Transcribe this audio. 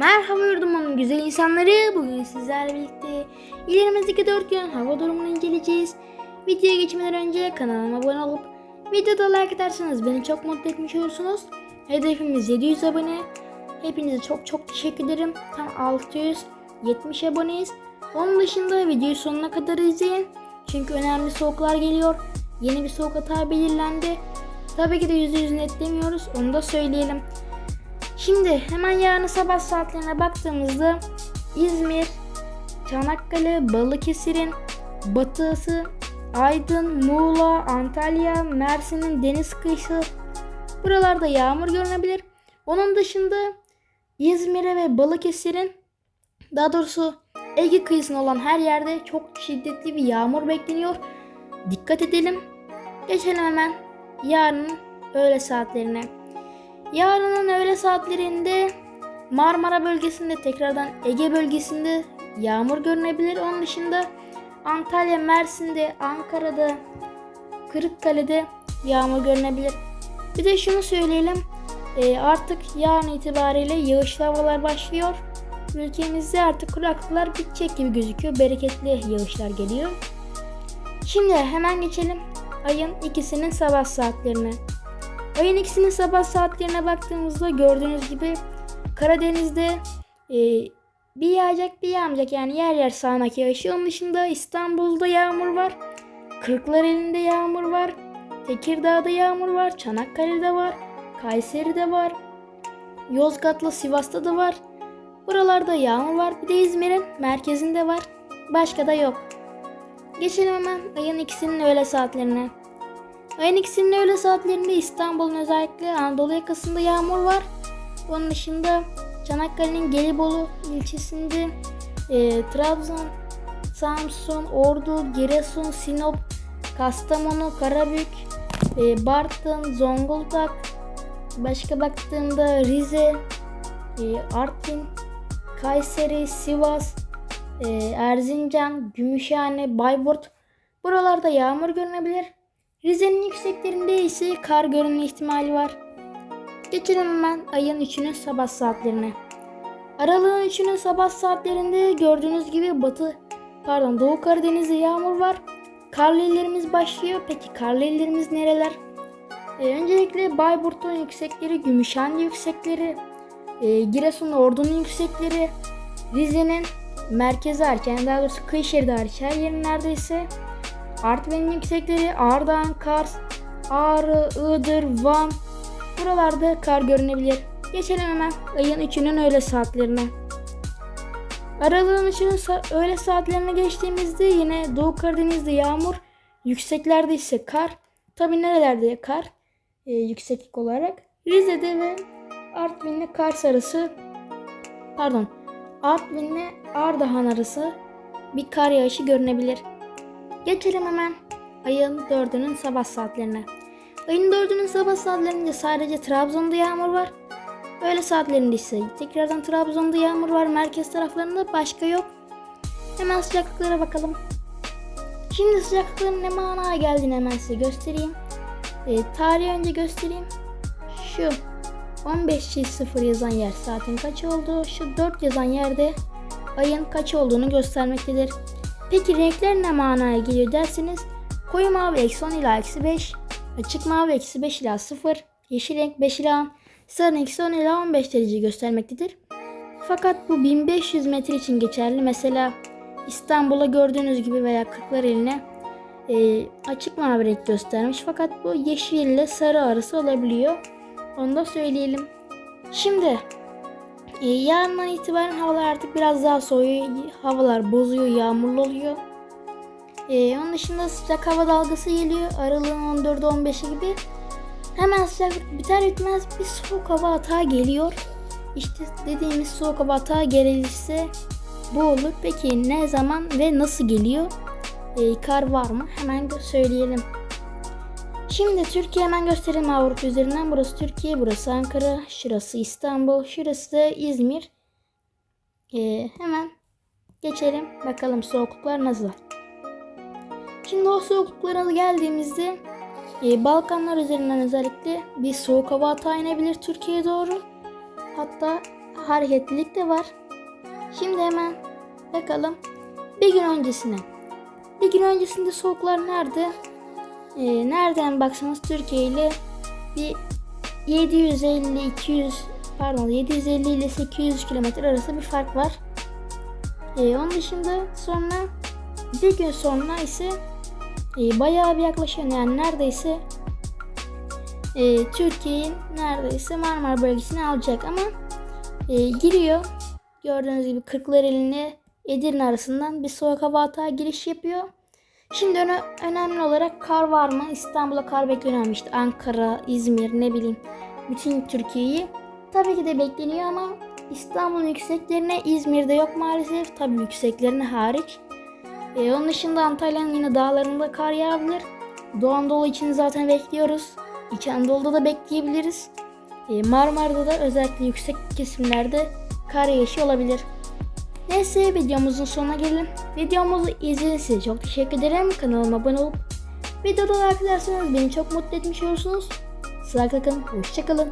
Merhaba yurdumun güzel insanları. Bugün sizlerle birlikte ilerimizdeki 4 gün hava durumunu inceleyeceğiz. Videoya geçmeden önce kanalıma abone olup videoda like ederseniz beni çok mutlu etmiş olursunuz. Hedefimiz 700 abone. Hepinize çok çok teşekkür ederim. Tam 670 aboneyiz. Onun dışında videoyu sonuna kadar izleyin. Çünkü önemli soğuklar geliyor. Yeni bir soğuk hata belirlendi. Tabii ki de %100 net demiyoruz. Onu da söyleyelim. Şimdi hemen yarın sabah saatlerine baktığımızda İzmir, Çanakkale, Balıkesir'in batısı, Aydın, Muğla, Antalya, Mersin'in deniz kıyısı buralarda yağmur görünebilir. Onun dışında İzmir'e ve Balıkesir'in daha doğrusu Ege kıyısında olan her yerde çok şiddetli bir yağmur bekleniyor. Dikkat edelim. Geçelim hemen yarın öğle saatlerine. Yarının öğle saatlerinde Marmara bölgesinde tekrardan Ege bölgesinde yağmur görünebilir. Onun dışında Antalya, Mersin'de, Ankara'da, Kırıkkale'de yağmur görünebilir. Bir de şunu söyleyelim. e, artık yarın itibariyle yağışlı havalar başlıyor. Ülkemizde artık kuraklıklar bitecek gibi gözüküyor. Bereketli yağışlar geliyor. Şimdi hemen geçelim ayın ikisinin sabah saatlerine. Ayın ikisinin sabah saatlerine baktığımızda gördüğünüz gibi Karadeniz'de e, bir yağacak bir yağmayacak yani yer yer sağanak yağışı. Onun dışında İstanbul'da yağmur var. Kırklareli'nde yağmur var. Tekirdağ'da yağmur var. Çanakkale'de var. Kayseri'de var. Yozgat'la Sivas'ta da var. Buralarda yağmur var. Bir de İzmir'in merkezinde var. Başka da yok. Geçelim hemen ayın ikisinin öğle saatlerine. Ayın ikisinin öğle saatlerinde İstanbul'un özellikle Anadolu yakasında yağmur var. Onun dışında Çanakkale'nin Gelibolu ilçesinde e, Trabzon, Samsun, Ordu, Giresun, Sinop, Kastamonu, Karabük, e, Bartın, Zonguldak, başka baktığımda Rize, e, Artvin, Kayseri, Sivas, e, Erzincan, Gümüşhane, Bayburt buralarda yağmur görünebilir. Rize'nin yükseklerinde ise kar görünme ihtimali var. Geçelim hemen ayın 3'ünün sabah saatlerine. Aralığın 3'ünün sabah saatlerinde gördüğünüz gibi batı, pardon Doğu Karadeniz'de yağmur var. Karlı illerimiz başlıyor. Peki karlı illerimiz nereler? Ee, öncelikle Bayburt'un yüksekleri, Gümüşhane yüksekleri, e, Giresun Ordu'nun yüksekleri, Rize'nin merkezi yani daha doğrusu kıyı şeridi hariç her yerin neredeyse Artvin'in yüksekleri Ardahan, Kars, Ağrı, Iğdır, Van buralarda kar görünebilir. Geçelim hemen ayın 3'ünün öğle saatlerine. Aralığın 3'ünün sa- öğle saatlerine geçtiğimizde yine Doğu Karadeniz'de yağmur, yükseklerde ise kar. Tabi nerelerde kar? Ee, yükseklik olarak. Rize'de ve Artvin'le Kars arası pardon Artvin'le Ardahan arası bir kar yağışı görünebilir. Geçelim hemen ayın 4'ünün sabah saatlerine. Ayın 4'ünün sabah saatlerinde sadece Trabzon'da yağmur var. Öğle saatlerinde ise tekrardan Trabzon'da yağmur var. Merkez taraflarında başka yok. Hemen sıcaklıklara bakalım. Şimdi sıcaklıkların ne manaya geldiğini hemen size göstereyim. E, tarihi önce göstereyim. Şu 15.0 yazan yer saatin kaç oldu? Şu 4 yazan yerde ayın kaç olduğunu göstermektedir. Peki renkler ne manaya geliyor derseniz koyu mavi eksi 10 ila eksi 5, açık mavi eksi 5 ila 0, yeşil renk 5 ila 10, sarı eksi 10 ila 15 derece göstermektedir. Fakat bu 1500 metre için geçerli. Mesela İstanbul'a gördüğünüz gibi veya Kırklareli'ne e, açık mavi renk göstermiş. Fakat bu yeşil ile sarı arası olabiliyor. Onu da söyleyelim. Şimdi e, yarından itibaren havalar artık biraz daha soğuyor. Havalar bozuyor, yağmurlu oluyor. E, onun dışında sıcak hava dalgası geliyor. Aralığın 14'ü 15'i gibi. Hemen sıcaklık biter bitmez bir soğuk hava atağı geliyor. İşte dediğimiz soğuk hava atağı gelirse bu olur. Peki ne zaman ve nasıl geliyor? E, kar var mı? Hemen söyleyelim. Şimdi Türkiye hemen gösterelim Avrupa üzerinden. Burası Türkiye, burası Ankara, şurası İstanbul, şurası da İzmir. Ee, hemen geçelim. Bakalım soğukluklar nasıl. Şimdi o soğukluklara geldiğimizde e, Balkanlar üzerinden özellikle bir soğuk hava atağı inebilir Türkiye'ye doğru. Hatta hareketlilik de var. Şimdi hemen bakalım bir gün öncesine. Bir gün öncesinde soğuklar nerede? Ee, nereden baksanız Türkiye ile bir 750-200 pardon 750 ile 800 kilometre arası bir fark var. Ee, onun dışında sonra bir gün sonra ise e, bayağı bir yaklaşıyor yani neredeyse e, Türkiye'nin neredeyse Marmara bölgesini alacak ama e, giriyor. Gördüğünüz gibi Kırklareli'ne Edirne arasından bir soğuk hava atağı giriş yapıyor. Şimdi öne, önemli olarak kar var mı? İstanbul'a kar bekleniyor? İşte Ankara, İzmir ne bileyim bütün Türkiye'yi. Tabii ki de bekleniyor ama İstanbul'un yükseklerine İzmir'de yok maalesef. Tabii yükseklerine hariç. E, onun dışında Antalya'nın yine dağlarında kar yağabilir. Doğu Anadolu için zaten bekliyoruz. İç Anadolu'da da bekleyebiliriz. E, Marmara'da da özellikle yüksek kesimlerde kar yağışı olabilir. Neyse videomuzun sonuna gelelim. Videomuzu izlediğiniz için çok teşekkür ederim. Kanalıma abone olup videoda ederseniz beni çok mutlu etmiş olursunuz. Sağlıkla kalın. Hoşçakalın.